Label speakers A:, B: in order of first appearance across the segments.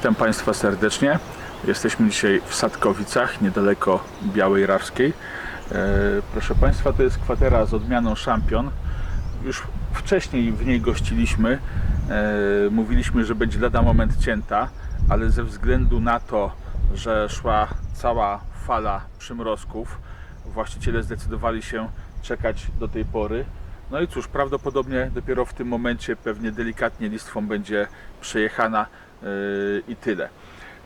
A: Witam Państwa serdecznie. Jesteśmy dzisiaj w Sadkowicach, niedaleko Białej Rawskiej. E, Proszę Państwa, to jest kwatera z odmianą Champion. Już wcześniej w niej gościliśmy. E, Mówiliśmy, że będzie lada moment cięta, ale ze względu na to, że szła cała fala przymrozków, właściciele zdecydowali się czekać do tej pory. No i cóż, prawdopodobnie dopiero w tym momencie pewnie delikatnie listwą będzie przejechana yy, i tyle.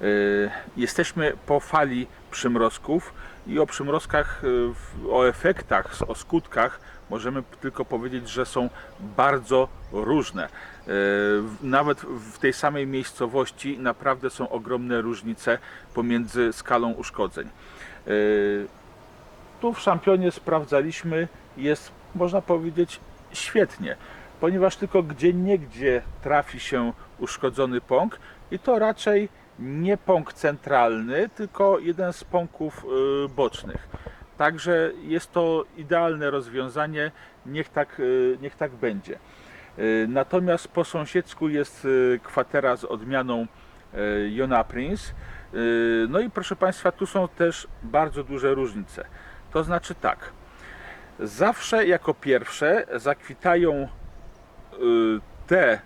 A: Yy, Jesteśmy po fali przymrozków i o przymrozkach, yy, o efektach, o skutkach możemy tylko powiedzieć, że są bardzo różne. Nawet w tej samej miejscowości naprawdę są ogromne różnice pomiędzy skalą uszkodzeń. Tu w szampionie sprawdzaliśmy, jest można powiedzieć świetnie, ponieważ tylko gdzie niegdzie trafi się uszkodzony pąk i to raczej nie pąk centralny, tylko jeden z pąków y, bocznych. Także jest to idealne rozwiązanie, niech tak, y, niech tak będzie. Y, Natomiast po sąsiedzku jest kwatera z odmianą Jona Prince. No i proszę Państwa, tu są też bardzo duże różnice. To znaczy tak, zawsze jako pierwsze zakwitają y, te y,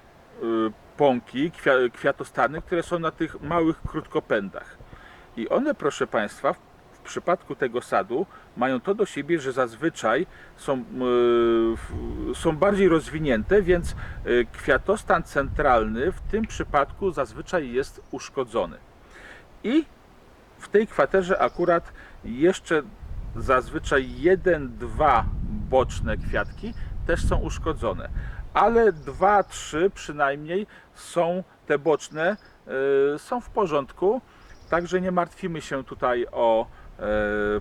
A: pąki, kwia- kwiatostany, które są na tych małych krótkopędach. I one, proszę Państwa, w- przypadku tego sadu mają to do siebie, że zazwyczaj są, y, są bardziej rozwinięte, więc kwiatostan centralny w tym przypadku zazwyczaj jest uszkodzony. I w tej kwaterze akurat jeszcze zazwyczaj jeden, dwa boczne kwiatki też są uszkodzone, ale dwa, trzy przynajmniej są te boczne, y, są w porządku, także nie martwimy się tutaj o e,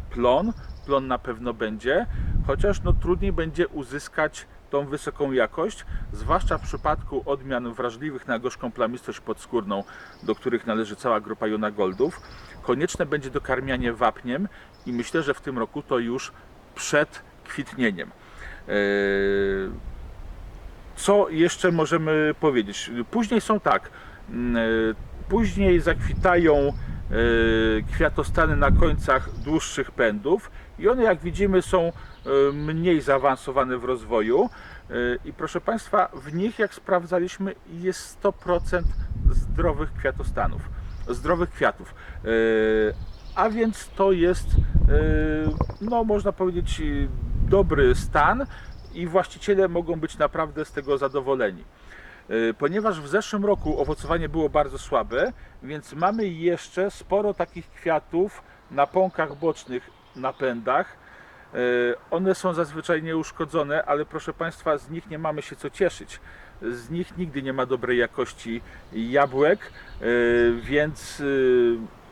A: plon. Plon na pewno będzie, chociaż no, trudniej będzie uzyskać tą wysoką jakość, zwłaszcza w przypadku odmian wrażliwych na gorzką plamistość podskórną, do których należy cała grupa Jona Goldów. Konieczne będzie dokarmianie wapniem i myślę, że w tym roku to już przed kwitnieniem. Eee, Co jeszcze możemy powiedzieć? Później są tak, mm, e, później zakwitają e, kwiatostany na końcach dłuższych pędów i one jak widzimy są e, mniej zaawansowane w rozwoju E, i proszę Państwa w nich jak sprawdzaliśmy jest 100% zdrowych kwiatostanów, zdrowych kwiatów. E, A więc to jest e, no można powiedzieć e, dobry stan i właściciele mogą być naprawdę z tego zadowoleni. E, Ponieważ w zeszłym roku owocowanie było bardzo słabe, więc mamy jeszcze sporo takich kwiatów na pąkach bocznych, na pędach. E, One są zazwyczaj nieuszkodzone, ale proszę Państwa, z nich nie mamy się co cieszyć. Z nich nigdy nie ma dobrej jakości jabłek, e, więc e,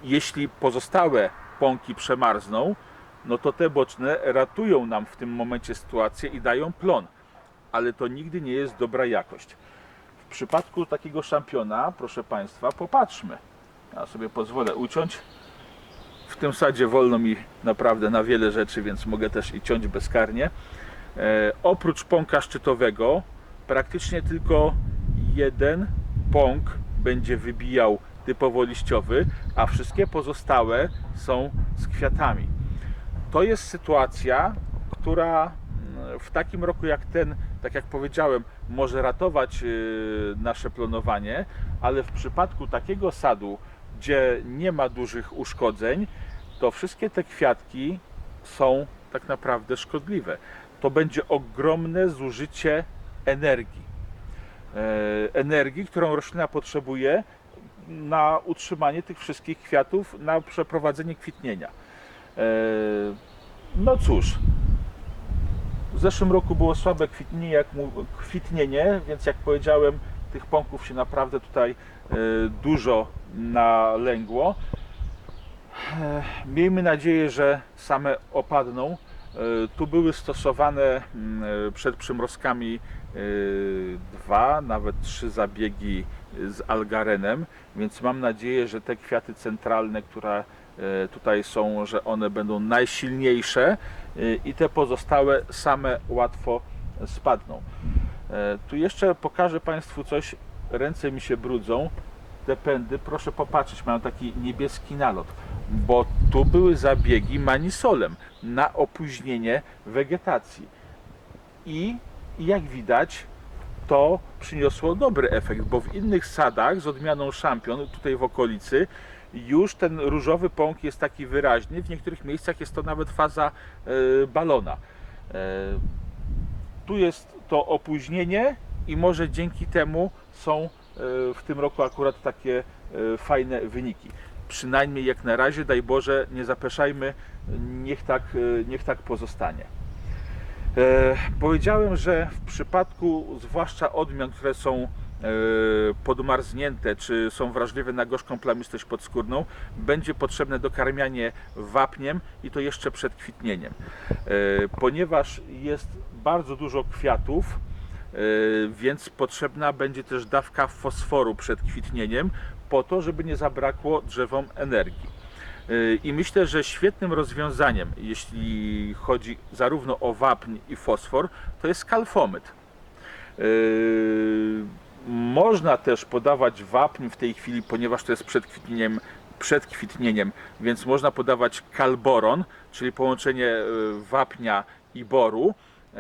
A: jeśli pozostałe pąki przemarzną, no to te boczne ratują nam w tym momencie sytuację i dają plon. Ale to nigdy nie jest dobra jakość. W przypadku takiego szampiona, proszę Państwa, popatrzmy. Ja sobie pozwolę uciąć. W tym sadzie wolno mi naprawdę na wiele rzeczy, więc mogę też i ciąć bezkarnie. E, oprócz pąka szczytowego, praktycznie tylko jeden pąk będzie wybijał typowo liściowy, a wszystkie pozostałe są z kwiatami. To jest sytuacja, która mm, w takim roku jak ten, tak jak powiedziałem, może ratować y, nasze plonowanie, ale w przypadku takiego sadu, gdzie nie ma dużych uszkodzeń, to wszystkie te kwiatki są tak naprawdę szkodliwe. To będzie ogromne zużycie energii. E, Energii, którą roślina potrzebuje na utrzymanie tych wszystkich kwiatów, na przeprowadzenie kwitnienia. E, No cóż, w zeszłym roku było słabe kwitnienie, jak kwitnienie, więc jak powiedziałem, tych pąków się naprawdę tutaj e, dużo nalęgło. E, Miejmy nadzieję, że same opadną. E, Tu były stosowane mm, przed przymrozkami dwa, nawet trzy zabiegi z algarenem, więc mam nadzieję, że te kwiaty centralne, które tutaj są, że one będą najsilniejsze i te pozostałe same łatwo spadną. E, Tu jeszcze pokażę Państwu coś, ręce mi się brudzą. te pędy, proszę popatrzeć, mają taki niebieski nalot, bo tu były zabiegi manisolem na opóźnienie wegetacji. I jak widać, to przyniosło dobry efekt, bo w innych sadach z odmianą szampion, tutaj w okolicy, już ten różowy pąk jest taki wyraźny. W niektórych miejscach jest to nawet faza e, balona. Tu jest to opóźnienie i może dzięki temu są e, w tym roku akurat takie e, fajne wyniki. Przynajmniej jak na razie, daj Boże, nie zapeszajmy, niech tak, e, niech tak pozostanie. E, powiedziałem, że w przypadku zwłaszcza odmian, które są podmarznięte, czy są wrażliwe na gorzką plamistość podskórną, będzie potrzebne dokarmianie wapniem i to jeszcze przed kwitnieniem. E, ponieważ jest bardzo dużo kwiatów, e, więc potrzebna będzie też dawka fosforu przed kwitnieniem, po to, żeby nie zabrakło drzewom energii. I myślę, że świetnym rozwiązaniem, jeśli chodzi zarówno o wapń i fosfor, to jest kalfomyt. Można też podawać wapń w tej chwili, ponieważ to jest przed kwitnieniem, przed kwitnieniem, więc można podawać kalboron, czyli połączenie yy, wapnia i boru. Yy,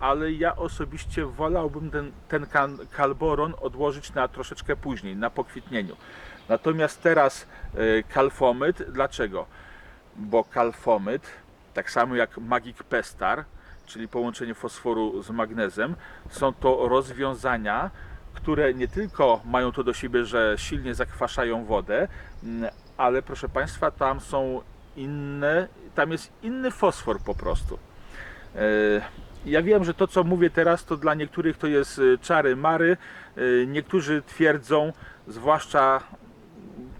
A: Ale ja osobiście wolałbym ten, ten kalboron odłożyć na troszeczkę później, na pokwitnieniu. Natomiast teraz y, kalfomyt, dlaczego? Bo kalfomyt, tak samo jak Magic Pestar, czyli połączenie fosforu z magnezem, są to rozwiązania, które nie tylko mają to do siebie, że silnie zakwaszają wodę, mm, ale proszę Państwa, tam są inne, tam jest inny fosfor po prostu. E, Ja wiem, że to co mówię teraz, to dla niektórych to jest y, czary mary. Y, Niektórzy twierdzą, zwłaszcza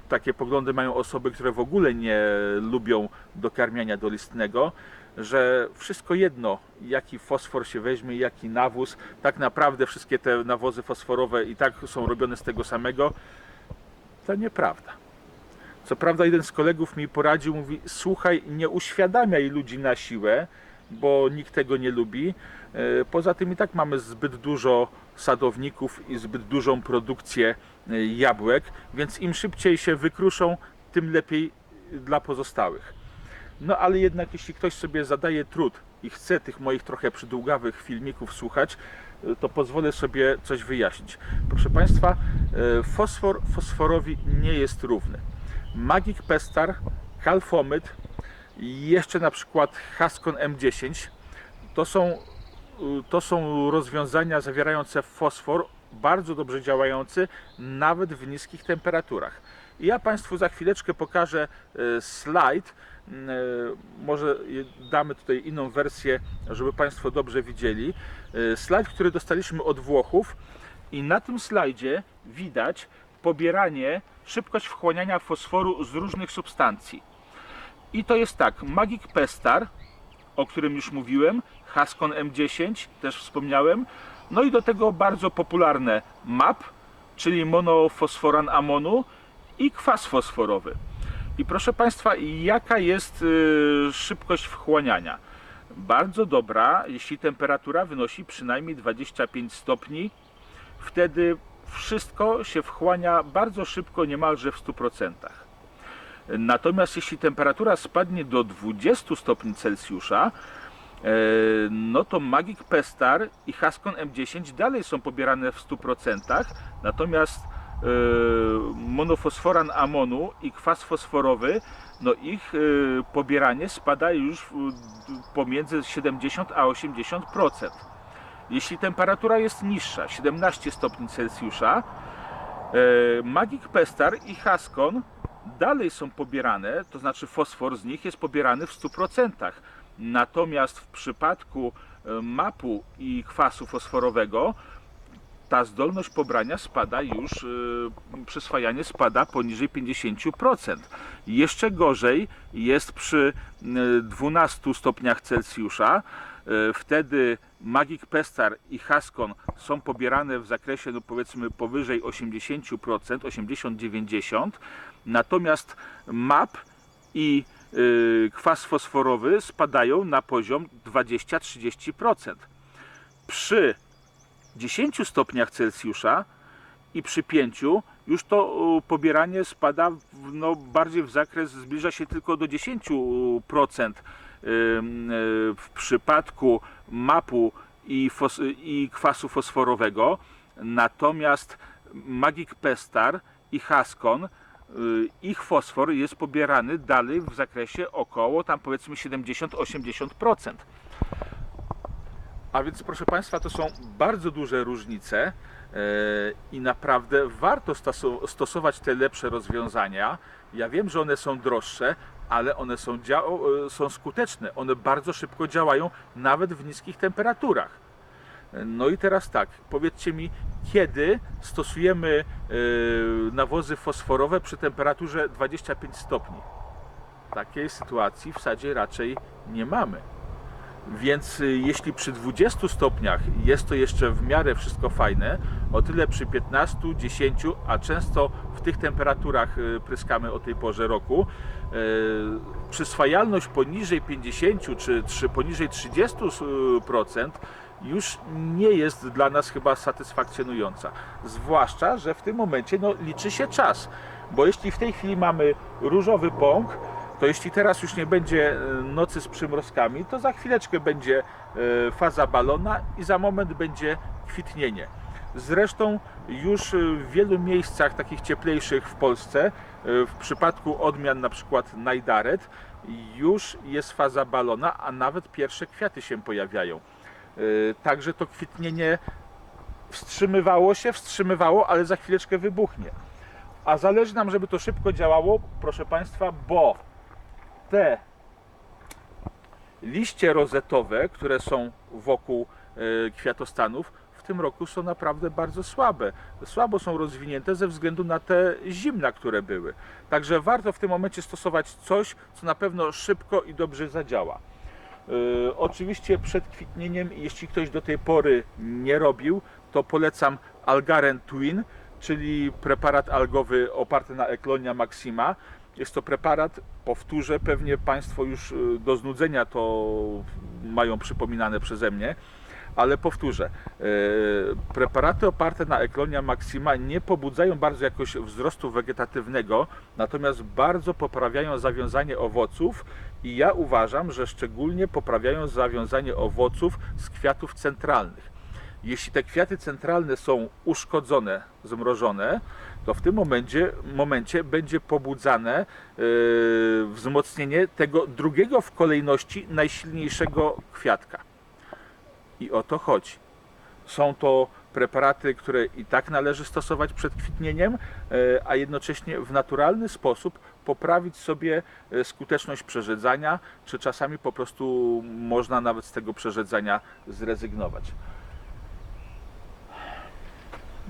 A: takie poglądy mają osoby, które w ogóle nie lubią dokarmiania dolistnego, że wszystko jedno, jaki fosfor się weźmie, jaki nawóz, tak naprawdę wszystkie te nawozy fosforowe i tak są robione z tego samego. To nieprawda. Co prawda jeden z kolegów mi poradził, mówi słuchaj, nie uświadamiaj ludzi na siłę, bo nikt tego nie lubi. E, Poza tym i tak mamy zbyt dużo sadowników i zbyt dużą produkcję e, jabłek, więc im szybciej się wykruszą, tym lepiej dla pozostałych. No ale jednak jeśli ktoś sobie zadaje trud i chce tych moich trochę przydługawych filmików słuchać, e, to pozwolę sobie coś wyjaśnić. Proszę Państwa, e, fosfor fosforowi nie jest równy. Magic Pestar, Kalfomyt i jeszcze na przykład Haskon M10 to są, y, to są rozwiązania zawierające fosfor bardzo dobrze działający nawet w niskich temperaturach. Ja Państwu za chwileczkę pokażę y, slajd. Y, Może y, damy tutaj inną wersję, żeby Państwo dobrze widzieli. Y, Slajd, który dostaliśmy od Włochów i na tym slajdzie widać pobieranie, szybkość wchłaniania fosforu z różnych substancji. I to jest tak, Magic Pestar, o którym już mówiłem, Haskon M10, też wspomniałem, no i do tego bardzo popularne MAP, czyli monofosforan amonu i kwas fosforowy. I proszę Państwa, jaka jest y, szybkość wchłaniania? Bardzo dobra, jeśli temperatura wynosi przynajmniej 25 stopni, wtedy wszystko się wchłania bardzo szybko, niemalże w 100%. Natomiast jeśli temperatura spadnie do 20 stopni Celsjusza, e, no to Magic Pestar i Haskon M10 dalej są pobierane w 100%, natomiast monofosforan amonu i kwas fosforowy, no ich e, pobieranie spada już pomiędzy 70 a 80%. Jeśli temperatura jest niższa, 17 stopni Celsjusza, E, Magic Pestar i Haskon dalej są pobierane, to znaczy fosfor z nich jest pobierany w 100%. Natomiast w przypadku mapu i kwasu fosforowego ta zdolność pobrania spada już, e, przyswajanie spada poniżej 50%. Jeszcze gorzej jest przy e, 12 stopniach Celsjusza. E, Wtedy Magic Pestar i Haskon są pobierane w zakresie no powiedzmy powyżej 80%, 80-90%. Natomiast MAP i y, kwas fosforowy spadają na poziom 20-30%. Przy 10 stopniach Celsjusza i przy 5 już to pobieranie spada no, bardziej w zakres, zbliża się tylko do 10% ym, e, w przypadku mapu i, fos, i kwasu fosforowego. Natomiast Magic Pestar i Haskon, y, ich fosfor jest pobierany dalej w zakresie około tam powiedzmy 70-80%. A więc proszę Państwa, to są bardzo duże różnice e, i naprawdę warto stosować te lepsze rozwiązania. Ja wiem, że one są droższe, ale one są, e, są skuteczne. One bardzo szybko działają, nawet w niskich temperaturach. No i teraz tak, powiedzcie mi, kiedy stosujemy e, nawozy fosforowe przy temperaturze 25 stopni? Takiej sytuacji w sadzie raczej nie mamy. Więc y, jeśli przy 20 stopniach jest to jeszcze w miarę wszystko fajne, o tyle przy 15, 10, a często w tych temperaturach y, pryskamy o tej porze roku, y, przyswajalność poniżej 50 czy, czy poniżej 30% już nie jest dla nas chyba satysfakcjonująca. Zwłaszcza, że w tym momencie no, liczy się czas. Bo jeśli w tej chwili mamy różowy pąk, to jeśli teraz już nie będzie e, nocy z przymrozkami, to za chwileczkę będzie e, faza balona i za moment będzie kwitnienie. Zresztą już e, w wielu miejscach takich cieplejszych w Polsce, w przypadku odmian na przykład Najdaret, już jest faza balona, a nawet pierwsze kwiaty się pojawiają. Także to kwitnienie wstrzymywało się, wstrzymywało, ale za chwileczkę wybuchnie. A zależy nam, żeby to szybko działało, proszę Państwa, bo te liście rozetowe, które są wokół e, kwiatostanów, w tym roku są naprawdę bardzo słabe. Słabo są rozwinięte ze względu na te zimna, które były. Także warto w tym momencie stosować coś, co na pewno szybko i dobrze zadziała. E, Oczywiście przed kwitnieniem, jeśli ktoś do tej pory nie robił, to polecam Algaren Twin, czyli preparat algowy oparty na Eklonia Maxima. Jest to preparat, powtórzę, pewnie Państwo już y, do znudzenia to mają przypominane przeze mnie, ale powtórzę. e, Preparaty oparte na Eklonia Maxima nie pobudzają bardzo jakoś wzrostu wegetatywnego, natomiast bardzo poprawiają zawiązanie owoców i ja uważam, że szczególnie poprawiają zawiązanie owoców z kwiatów centralnych. Jeśli te kwiaty centralne są uszkodzone, zmrożone, to w tym momencie, momencie będzie pobudzane yy, wzmocnienie tego drugiego w kolejności najsilniejszego kwiatka. I o to chodzi. Są to preparaty, które i tak należy stosować przed kwitnieniem, e, a jednocześnie w naturalny sposób poprawić sobie e, skuteczność przerzedzania, czy czasami po prostu można nawet z tego przerzedzania zrezygnować.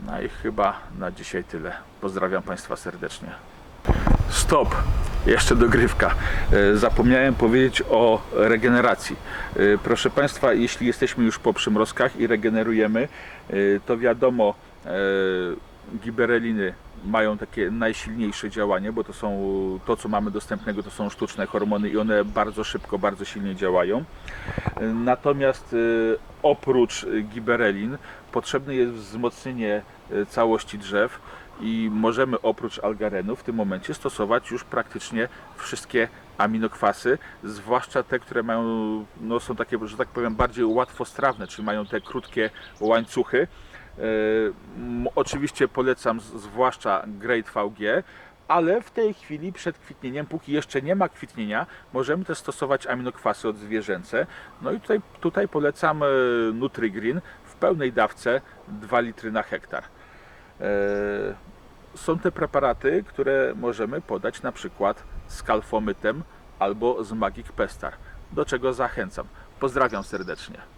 A: No i chyba na dzisiaj tyle. Pozdrawiam Państwa serdecznie. Stop! Jeszcze dogrywka. E, Zapomniałem powiedzieć o regeneracji. E, Proszę Państwa, jeśli jesteśmy już po przymrozkach i regenerujemy, e, to wiadomo, gibereliny mają takie najsilniejsze działanie, bo to są to, co mamy dostępnego, to są sztuczne hormony i one bardzo szybko, bardzo silnie działają. Natomiast e, oprócz giberelin potrzebne jest wzmocnienie e, całości drzew i możemy oprócz algarenu w tym momencie stosować już praktycznie wszystkie aminokwasy, zwłaszcza te, które mają, no są takie, że tak powiem, bardziej łatwostrawne, czyli mają te krótkie łańcuchy. M, Oczywiście polecam zwłaszcza Great VG, ale w tej chwili przed kwitnieniem, póki jeszcze nie ma kwitnienia, możemy też stosować aminokwasy odzwierzęce. No i tutaj, tutaj polecam e, NutriGreen w pełnej dawce 2 litry na hektar. E, Są te preparaty, które możemy podać na przykład z kalfomytem albo z Magic Pestar, do czego zachęcam. Pozdrawiam serdecznie.